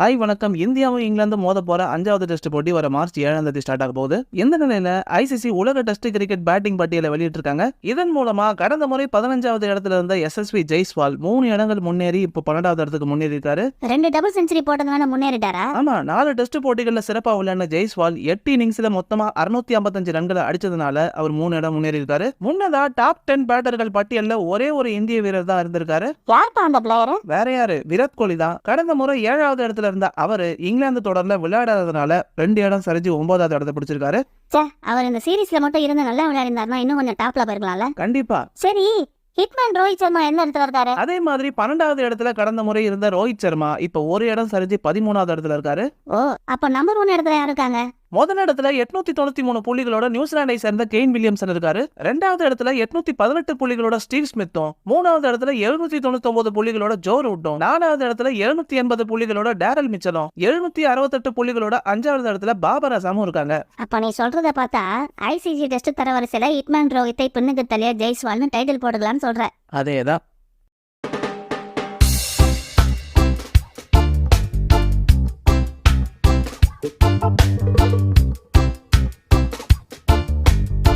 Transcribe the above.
Hi வணக்கம். இந்தியாவும் இங்கிலாந்தும் மோத போற அஞ்சாவது டெஸ்ட் போட்டி வர மார்ச் ஏழாம் தேதி ஸ்டார்ட் ஆக போகுது. இந்த நிலையில ஐசிசி உலக டெஸ்ட் கிரிக்கெட் பேட்டிங் பட்டியலை வெளியிட்டிருக்காங்க. இதன் மூலமா கடந்த முறை பதினஞ்சாவது இடத்துல இருந்த எஸ்எஸ்வி ஜெய்ஸ்வால் மூணு இடங்கள் முன்னேறி இப்போ பன்னெண்டாவது இடத்துக்கு முன்னேறி இருக்காரு ரெண்டு டபுள் செஞ்சுரி போட்டதுனால முன்னேறிட்டாரா? ஆமா நாலு டெஸ்ட் போட்டிகள்ல சிறப்பா விளையாடின ஜெய்ஸ்வால் எட்டு இன்னிங்ஸ்ல மொத்தமா அறுநூத்தி ஐம்பத்தஞ்சு ரன்களை அடிச்சதுனால அவர் மூணு இடம் முன்னேறி இருக்காரு முன்னதா டாப் டென் பேட்டர்கள் பட்டியல்ல ஒரே ஒரு இந்திய வீரர் தான் இருந்திருக்காரு. வேற யாரு? விராட் கோலி தான். கடந்த முறை ஏழாவது இடத்துல இருந்த அவரு இங்கிலாந்து தொடர்ல விளையாடாததுனால ரெண்டு இடம் சரிஞ்சு ஒன்பதாவது இடத்தை பிடிச்சிருக்காரு. ச்சே அவர் இந்த சீரிஸ்ல மட்டும் இருந்து நல்லா விளையாடினாருன்னா இன்னும் கொஞ்சம் டாப்ல போயிருக்கலாம்ல? கண்டிப்பா. சரி ஹிட்மேன் ரோஹித் சர்மா எந்த இடத்துல இருக்காரு? அதே மாதிரி பன்னெண்டாவது இடத்துல கடந்த முறை இருந்த ரோஹித் சர்மா இப்ப ஒரு இடம் சரிஞ்சு பதிமூணாவது இடத்துல இருக்காரு. ஓ அப்ப நம்பர் ஒன் இடத்துல யார் இருக்காங்க? முதல் இடத்துல எட்நூத்தி தொண்ணூத்தி மூணு புள்ளிகளோட நியூசிலாண்டை சேர்ந்த கெயின் வில்லியம்சன் இருக்காரு. ரெண்டாவது இடத்துல எட்நூத்தி பதினெட்டு புள்ளிகளோட ஸ்டீவ் ஸ்மித்தும் மூணாவது இடத்துல எழுநூத்தி தொண்ணூத்தி ஒன்பது புள்ளிகளோட ஜோ ரூட்டும் நாலாவது இடத்துல எழுநூத்தி எண்பது புள்ளிகளோட டேரல் மிச்சலும் எழுநூத்தி அறுபத்தெட்டு புள்ளிகளோட அஞ்சாவது இடத்துல பாபர் அசாமும் இருக்காங்க. அப்ப நீ சொல்றத பார்த்தா ஐசிசி டெஸ்ட் தரவரிசையில ஹிட்மேன் ரோஹித்தை பின்னுக்கு தள்ளிய ஜெய்ஸ்வால்னு டைட்டில் போட்டுக்கலாம்னு சொல்ற. அதேதான்.